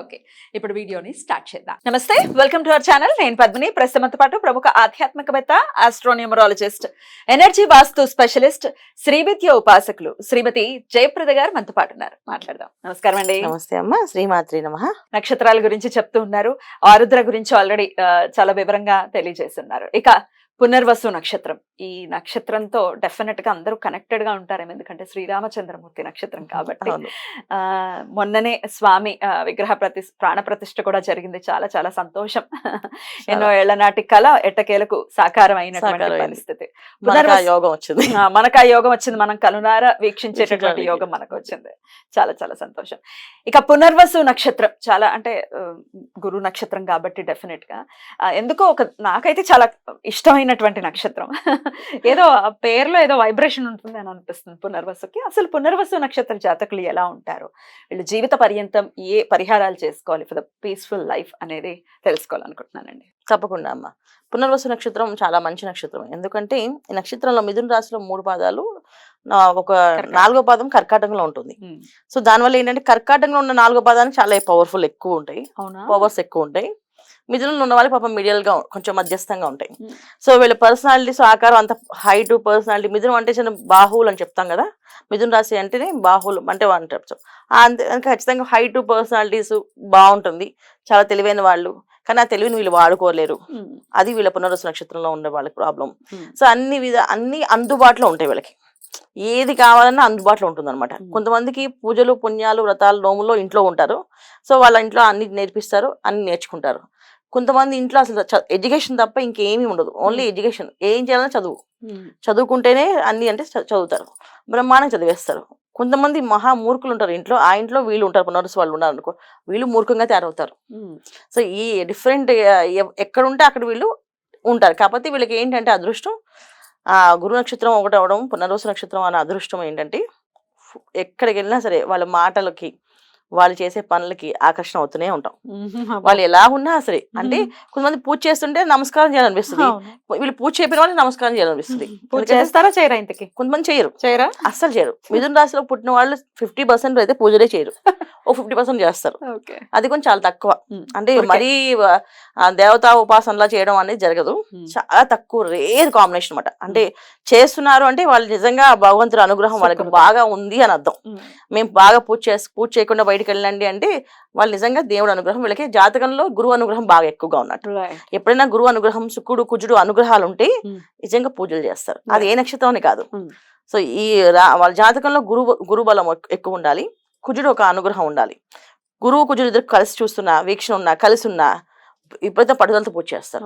Okay ఇప్పుడు వీడియోని start చేద్దాం. నమస్తే వెల్కమ్ టు అవర్ ఛానల్. నేను పద్మిని. ప్రస్తుతంతో పాటు ప్రముఖ ఆధ్యాత్మికవేత్త astronumerologist energy vastu specialist Srividya ఉపాసకులు శ్రీమతి జయప్రద గారు మనతో పాటు ఉన్నారు. మాట్లాడదాం. నమస్కారం అండి. నమస్తే అమ్మ. శ్రీమాత్రి నమ. నక్షత్రాల గురించి చెప్తూ ఉన్నారు. ఆరుద్ర గురించి ఆల్రెడీ చాలా వివరంగా తెలియజేస్తున్నారు. ఇక పునర్వసు నక్షత్రం. ఈ నక్షత్రంతో డెఫినెట్గా అందరూ కనెక్టెడ్గా ఉంటారేమో ఎందుకంటే శ్రీరామచంద్రమూర్తి నక్షత్రం కాబట్టి. మొన్ననే స్వామి విగ్రహ ప్రతి ప్రాణ ప్రతిష్ఠ కూడా జరిగింది. చాలా చాలా సంతోషం. ఎన్నో ఏళ్ళ నాటి కళ ఎట్టకేలకు సాకారం అయినటువంటి. పరిస్థితి. యోగం వచ్చింది. మనకు ఆ యోగం వచ్చింది. మనం కనునార వీక్షించేటటువంటి. యోగం మనకు వచ్చింది చాలా చాలా సంతోషం. ఇక పునర్వసు నక్షత్రం. చాలా అంటే గురు నక్షత్రం కాబట్టి డెఫినెట్గా ఎందుకో ఒక నాకైతే చాలా ఇష్టమైనటువంటి నక్షత్రం. ఏదో ఆ పేరులో ఏదో వైబ్రేషన్ ఉంటుంది అని అనిపిస్తుంది పునర్వసుకి. అసలు పునర్వసు నక్షత్ర జాతకులు ఎలా ఉంటారు? వీళ్ళు జీవిత పర్యంతం ఏ పరిహారాలు చేసుకోవాలి? ఫర్ ద పీస్ఫుల్ లైఫ్ అనేది తెలుసుకోవాలనుకుంటున్నానండి. తప్పకుండా అమ్మ. పునర్వసు నక్షత్రం చాలా మంచి నక్షత్రం. ఎందుకంటే ఈ నక్షత్రంలో మిథున రాశిలో మూడు పాదాలు ఒక. నాలుగో పాదం కర్కాటకంలో ఉంటుంది. సో దానివల్ల ఏంటంటే కర్కాటకంలో ఉన్న నాలుగో పాదానికి చాలా పవర్ఫుల్ ఎక్కువ ఉంటాయి. అవునా? పవర్స్ ఎక్కువ ఉంటాయి. మిథునంలో ఉన్న వాళ్ళకి పాపం మిడియల్గా కొంచెం మధ్యస్థంగా ఉంటాయి. సో వీళ్ళ పర్సనాలిటీస్ ఆకారం అంత హైట్ పర్సనాలిటీ మిథునం అంటే చిన్న బాహువులు అని చెప్తాం కదా. మిథున రాశి అంటేనే బాహువులు అంటే అంటారు. అంతే ఖచ్చితంగా హైట్ పర్సనాలిటీస్ బాగుంటుంది. చాలా తెలివైన వాళ్ళు. కానీ ఆ తెలివిని వీళ్ళు వాడుకోలేరు. అది వీళ్ళ పునర్వసు నక్షత్రంలో ఉండే వాళ్ళకి ప్రాబ్లం సో అన్ని విధ అన్ని అందుబాటులో ఉంటాయి వీళ్ళకి. ఏది కావాలన్నా అందుబాటులో ఉంటుంది అనమాట Hmm. కొంతమందికి పూజలు పుణ్యాలు వ్రతాలు నోములో ఇంట్లో ఉంటారు. సో వాళ్ళ ఇంట్లో అన్ని నేర్పిస్తారు అన్ని నేర్చుకుంటారు. కొంతమంది ఇంట్లో అసలు ఎడ్యుకేషన్ తప్ప ఇంకేమీ ఉండదు. Only Hmm. ఎడ్యుకేషన్. ఏం చేయాలన్నా చదువు. ఉమ్, చదువుకుంటేనే అన్ని అంటే చదువుతారు. బ్రహ్మాండం చదివేస్తారు. కొంతమంది మహా మూర్ఖులు ఉంటారు ఇంట్లో. ఆ ఇంట్లో వీళ్ళు ఉంటారు. పునరుసు వాళ్ళు ఉన్నారు అనుకో వీళ్ళు మూర్ఖంగా తయారవుతారు. ఉమ్, సో ఈ డిఫరెంట్ ఎక్కడ ఉంటే అక్కడ వీళ్ళు ఉంటారు. కాకపోతే వీళ్ళకి ఏంటంటే అదృష్టం ఆ గురు నక్షత్రం ఒకటి అవడం పునర్వసు నక్షత్రం అనే అదృష్టం ఏంటంటే ఎక్కడికి వెళ్ళినా సరే వాళ్ళ మాటలకి వాళ్ళు చేసే పనులకి ఆకర్షణ అవుతూనే ఉంటాం. వాళ్ళు ఎలా ఉన్నా సరే అంటే కొంతమంది పూజ చేస్తుంటే నమస్కారం చేయాలనిపిస్తుంది. వీళ్ళు పూజ చేయని వాళ్ళకి నమస్కారం చేయాలనిపిస్తుంది. పూజ చేస్తారా చేయరా ఇంతకి? కొంతమంది చేయరు. చేయరా? అస్సలు చేయరు. మిథున రాశిలో పుట్టిన వాళ్ళు ఫిఫ్టీ పర్సెంట్ అయితే పూజలే చేయరు. ఓ ఫిఫ్టీ పర్సెంట్ చేస్తారు. అది కొంచెం చాలా తక్కువ. ఉమ్, అంటే. మరీ దేవతా ఉపాసనలా చేయడం అనేది జరగదు. ఉమ్, చాలా తక్కువ రేర్ కాంబినేషన్ అనమాట అంటే చేస్తున్నారు అంటే వాళ్ళు నిజంగా భగవంతుడి అనుగ్రహం వాళ్ళకి. బాగా ఉంది అని అర్థం. మేము బాగా పూజ చేసి పూజ చేయకుండా బయటకు వెళ్ళండి అంటే వాళ్ళు నిజంగా దేవుడు అనుగ్రహం వీళ్ళకి జాతకంలో గురువు అనుగ్రహం బాగా ఎక్కువగా ఉన్నట్టు. ఎప్పుడైనా గురువు అనుగ్రహం శుకుడు కుజుడు అనుగ్రహాలు ఉంటే. నిజంగా పూజలు చేస్తారు. అది ఏ నక్షత్రం కాదు. సో ఈ వాళ్ళ జాతకంలో గురువు గురుబలం ఎక్- ఎక్కువ ఉండాలి. కుజుడు ఒక అనుగ్రహం ఉండాలి. గురువు కుజుడు ఇద్దరు కలిసి చూస్తున్నా వీక్షణ ఉన్నా కలిసి ఉన్నా ఇప్పుడైతే పట్టుదలతో పూజ చేస్తారు.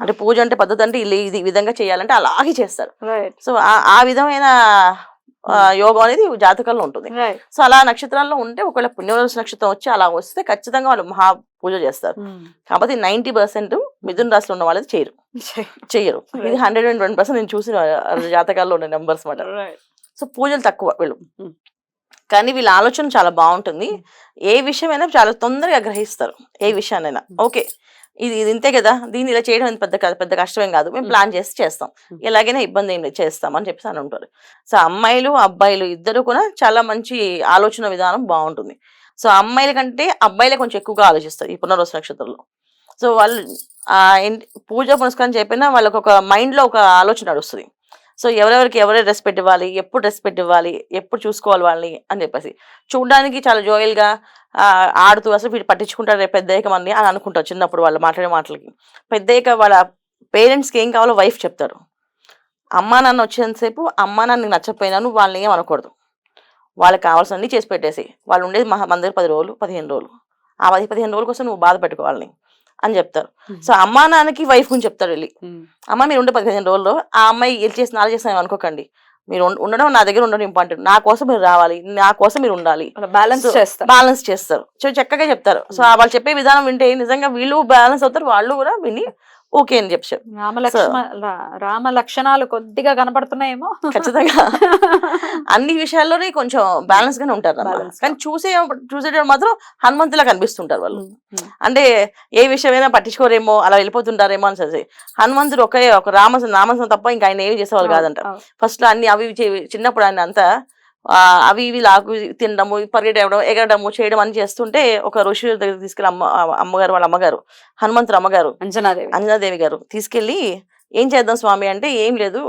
అంటే పూజ అంటే పద్ధతి అంటే ఇది విధంగా చేయాలంటే అలాగే చేస్తారు. సో ఆ- విధమైన యోగం అనేది జాతకంలో ఉంటుంది. సో అలా నక్షత్రాల్లో ఉంటే ఒకవేళ పుణ్యవలస నక్షత్రం వచ్చి అలా వస్తే ఖచ్చితంగా వాళ్ళు మహా పూజ చేస్తారు. ఉమ్, కాకపోతే నైన్టీ పర్సెంట్ మిథున రాశిలో ఉన్న వాళ్ళది చేయరు. చెయ్యరు ఇది. హండ్రెడ్ అండ్ ట్వంటీ పర్సెంట్ నేను చూసిన జాతకాల్లో ఉన్న నెంబర్స్ మాట. సో పూజలు తక్కువ వీళ్ళు. Mm. కానీ వీళ్ళ ఆలోచన చాలా బాగుంటుంది. ఏ విషయమైనా చాలా తొందరగా గ్రహిస్తారు. ఏ విషయాన్నైనా. ఓకే. ఇది ఇది ఇంతే కదా. దీన్ని ఇలా చేయడం పెద్ద పెద్ద కష్టమేం కాదు. మేము. ప్లాన్ చేసి చేస్తాం. ఎలాగైనా ఇబ్బంది ఏం లేదు చేస్తాం అని చెప్పేసి అని ఉంటారు సో అమ్మాయిలు అబ్బాయిలు ఇద్దరు కూడా చాలా మంచి ఆలోచన విధానం బాగుంటుంది. సో అమ్మాయిల కంటే అబ్బాయిలే కొంచెం ఎక్కువగా ఆలోచిస్తారు ఈ పునర్వసు నక్షత్రంలో. సో వాళ్ళు పూజ పునస్కారం చెప్పినా వాళ్ళకి ఒక mind లో ఒక ఆలోచన నడుస్తుంది. సో ఎవరెవరికి ఎవరే రెస్పెక్ట్ ఇవ్వాలి ఎప్పుడు రెస్పెక్ట్ ఇవ్వాలి ఎప్పుడు చూసుకోవాలి వాళ్ళని అని చెప్పేసి. చూడడానికి చాలా జోయల్గా ఆడుతూ అసలు వీడు పట్టించుకుంటారు రేపు పెద్దయ్యక మంది అని అనుకుంటారు చిన్నప్పుడు వాళ్ళు మాట్లాడే మాటలకి. పెద్దయ్యక వాళ్ళ పేరెంట్స్కి ఏం కావాలో వైఫ్ చెప్తారు. అమ్మా నాన్న వచ్చేంతసేపు అమ్మా నాన్నకి నచ్చకపోయినా వాళ్ళని ఏం అనకూడదు. వాళ్ళకి కావాల్సినవి చేసి పెట్టేసి. వాళ్ళు ఉండేది మహా మన పది రోజులు పదిహేను రోజులు. ఆ పది పదిహేను రోజుల కోసం నువ్వు బాధ పెట్టుకోవాలని అని చెప్తారు. సో అమ్మా నాన్నకి వైఫ్ గురించి చెప్తారు వెళ్ళి. అమ్మ మీరు ఉండే పదిహేను రోజుల్లో ఆ అమ్మాయి వెళ్ళి చేసి నాలుగు చేసిన అనుకోకండి. మీరు ఉండడం నా దగ్గర ఉండడం ఇంపార్టెంట్. నా కోసం మీరు రావాలి. నా కోసం మీరు ఉండాలి. బ్యాలెన్స్ చేస్తారు. బ్యాలెన్స్ చేస్తారు. సో చక్కగా చెప్తారు. సో. వాళ్ళు చెప్పే విధానం వింటే నిజంగా వీళ్ళు బ్యాలెన్స్ అవుతారు. వాళ్ళు కూడా విని ఓకే అని చెప్పి చెప్పు. రామ లక్షణాలు కొద్దిగా కనపడుతున్నాయేమో. ఖచ్చితంగా. అన్ని విషయాల్లోనే కొంచెం బ్యాలెన్స్ గానే ఉంటారు. కానీ చూసే చూసేటప్పుడు మాత్రం హనుమంతులా కనిపిస్తుంటారు వాళ్ళు. అంటే ఏ విషయమైనా పట్టించుకోరేమో అలా వెళ్ళిపోతుంటారేమో అని సరే. హనుమంతుడు ఒకే ఒక రామ నామసం తప్ప ఇంకా ఆయన ఏమి చేసేవాళ్ళు కాదంట. ఫస్ట్లో అన్ని అవి చిన్నప్పుడు ఆయన అంతా అవి ఇవి లాగు తినడము పరిగెట్టడం ఎగరడము చేయడం అని చేస్తుంటే ఒక ఋషి దగ్గర తీసుకెళ్ళి అమ్మ అమ్మగారు వాళ్ళ అమ్మగారు హనుమంతుడు అమ్మగారు అంజనాదేవి. అంజనాదేవి గారు తీసుకెళ్ళి ఏం చేద్దాం స్వామి అంటే ఏం లేదు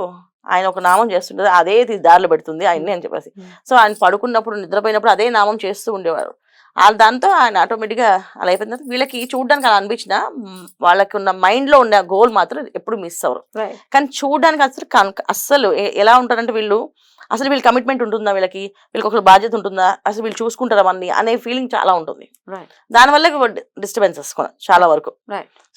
ఆయన ఒక నామం చేస్తుంటది అదే దారిలో పెడుతుంది ఆయన్ని అని చెప్పేసి. సో ఆయన పడుకున్నప్పుడు నిద్రపోయినప్పుడు అదే నామం చేస్తూ ఉండేవారు. ఆ దాంతో ఆయన ఆటోమేటిక్గా అలా అయిపోయిన తర్వాత వీళ్ళకి చూడడానికి అలా అనిపించిన వాళ్ళకి ఉన్న మైండ్లో ఉన్న గోల్ మాత్రం ఎప్పుడు మిస్ అవ్వరు. కానీ చూడడానికి అసలు అస్సలు ఎలా ఉంటారంటే వీళ్ళు అసలు వీళ్ళకి కమిట్మెంట్ ఉంటుందా వీళ్ళకి? వీళ్ళకి ఒక బాధ్యత ఉంటుందా? అసలు వీళ్ళు చూసుకుంటారా అన్ని అనే ఫీలింగ్ చాలా ఉంటుంది. దానివల్ల డిస్టర్బెన్సెస్ చాలా వరకు.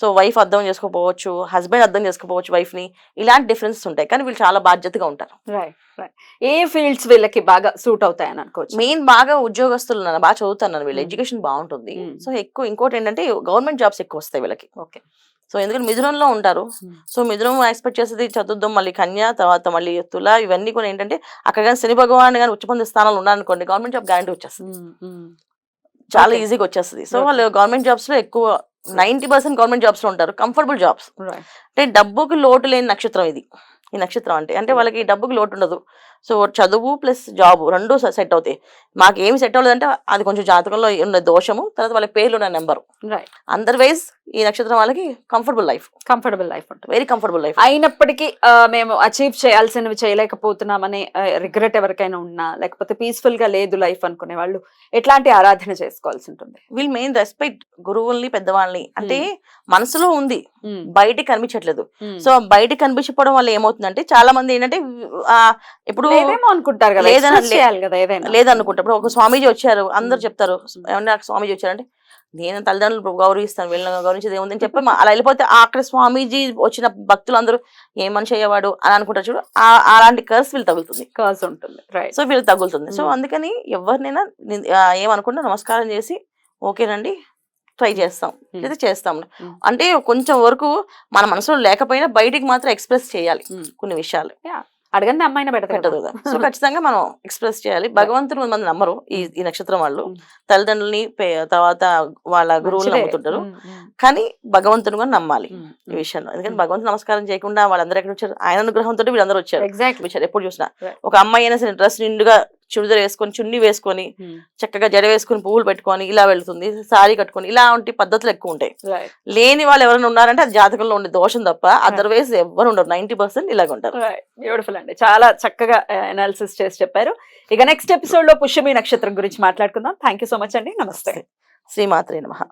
సో వైఫ్ అర్థం చేసుకోపోవచ్చు హస్బెండ్ అర్థం చేసుకోపోవచ్చు వైఫ్ని ఇలాంటి డిఫరెన్సెస్ ఉంటాయి. కానీ వీళ్ళు చాలా బాధ్యతగా ఉంటారు. ఏ ఫీల్డ్స్ వీళ్ళకి బాగా సూట్ అవుతాయని అనుకోవచ్చు? మెయిన్ బాగా ఉద్యోగస్తులు ఉన్నారు బాగా చదువుతున్నారు వీళ్ళు. Hmm. ఎడ్యుకేషన్ బాగుంటుంది. Hmm. సో ఎక్కువ ఇంకోటి ఏంటంటే గవర్నమెంట్ జాబ్స్ ఎక్కువ వస్తాయి వీళ్ళకి. ఓకే సో ఎందుకంటే మిథునంలో ఉంటారు. Hmm. సో మిథునం ఎక్స్పెక్ట్ చేసేది చతుర్థం మళ్ళీ కన్య తర్వాత మళ్ళీ తుల ఇవన్నీ కూడా ఏంటంటే అక్కడ కానీ శని భగవాన్ కానీ ఉచ్చపంది స్థానాలు ఉన్నారనుకోండి గవర్నమెంట్ జాబ్ గ్యారంటీ వచ్చేస్తుంది. చాలా. ఈజీగా వచ్చేస్తుంది. సో. వాళ్ళు గవర్నమెంట్ జాబ్స్లో ఎక్కువ నైన్టీ పర్సెంట్ గవర్నమెంట్ జాబ్స్లో ఉంటారు. కంఫర్టబుల్ జాబ్స్ అంటే డబ్బుకి లోటు లేని నక్షత్రం ఇది. ఈ నక్షత్రం అంటే అంటే వాళ్ళకి డబ్బుకి లోటు ఉండదు. సో చదువు ప్లస్ జాబ్ రెండు సెట్ అవుతాయి. మాకు ఏమి సెట్ అవ్వలేదంటే అది కొంచెం జాతకంలో ఉన్న దోషము తర్వాత వాళ్ళ పేర్లు ఉన్న నెంబర్. అదర్వైజ్ ఈ నక్షత్రం వాళ్ళకి కంఫర్టబుల్ లైఫ్ కంఫర్టబుల్ లైఫ్ ఉంటుంది. వెరీ కంఫర్టబుల్ లైఫ్ అయినప్పటికీ మేము అచీవ్ చేయాల్సినవి చేయలేకపోతున్నామనే రిగ్రెట్ ఎవరికైనా ఉన్నా లేకపోతే పీస్ఫుల్గా లేదు లైఫ్ అనుకునే వాళ్ళు ఎట్లాంటి ఆరాధన చేసుకోవాల్సి ఉంటుంది. వీల్ మెయిన్ రెస్పెక్ట్ గురువుల్ని పెద్దవాళ్ళని. అంటే మనసులో ఉంది. బయటికి కనిపించట్లేదు. సో బయటికి కనిపించకపోవడం వల్ల ఏమవుతుందంటే చాలా మంది ఏంటంటే ఇప్పుడు లేదేమో అనుకుంటారు కదా లేదని- కదా ఏదైనా లేదనుకుంటా ఇప్పుడు ఒక స్వామీజీ వచ్చారు అందరు. చెప్తారు ఏమన్నా స్వామీజీ వచ్చారంటే నేను తల్లిదండ్రులు గౌరవిస్తాను వీళ్ళని గౌరవించేది ఏముందని చెప్పి మా- అలా వెళ్ళిపోతే అక్కడ స్వామీజీ వచ్చిన భక్తులు అందరూ ఏ మనిషి అయ్యేవాడు? అని అనుకుంటారు చూడు ఆ- అలాంటి కర్స్ వీళ్ళు తగులుతుంది. కాజ్ ఉంటుంది రైట్ సో వీళ్ళు తగులుతుంది. So hmm. అందుకని ఎవరినైనా ఏమనుకుంటా నమస్కారం చేసి ఓకేనండి ట్రై చేస్తాం. మ్మ్. లేదా చేస్తాం. మ్మ్. అంటే కొంచెం వరకు మన మనసులో లేకపోయినా బయటికి మాత్రం ఎక్స్ప్రెస్ చేయాలి కొన్ని విషయాలు. అడగండి అమ్మాయిని పెట్టదు కదా. సో ఖచ్చితంగా మనం ఎక్స్ప్రెస్ చేయాలి. భగవంతుడు మంది నమ్మరు ఈ ఈ నక్షత్రం వాళ్ళు. Mm. తల్లిదండ్రులని తర్వాత వాళ్ళ గురువులు నమ్ముతుంటారు. కానీ భగవంతుని కూడా నమ్మాలి ఈ విషయంలో. ఎందుకంటే Mm. భగవంతుడు నమస్కారం చేయకుండా వాళ్ళందరూ ఎక్కడ వచ్చారు ఆయన అనుగ్రహంతో వీళ్ళందరూ వచ్చారు. వచ్చారు ఎప్పుడు చూసినా. ఒక అమ్మాయి అయినా సరే డ్రెస్ నిండుగా చుడిదార్ వేసుకొని చున్ని వేసుకొని చక్కగా జడ వేసుకొని పువ్వులు పెట్టుకొని ఇలా వెళ్తుంది సారీ కట్టుకొని. ఇలాంటి పద్ధతులు ఎక్కువ ఉంటాయి. లేని వాళ్ళు ఎవరైనా ఉన్నారంటే అది జాతకంలో ఉండే దోషం తప్ప అదర్వైజ్ ఎవరు ఉండరు. నైన్టీ పర్సెంట్ ఇలాగ ఉంటారు. బ్యూటిఫుల్ అండి. చాలా చక్కగా అనాలిసిస్ చేసి చెప్పారు. ఇక నెక్స్ట్ ఎపిసోడ్లో పుష్యమి నక్షత్రం గురించి మాట్లాడుకుందాం. థ్యాంక్ యూ సో మచ్ అండి. నమస్తే. శ్రీమాత్రే నమః.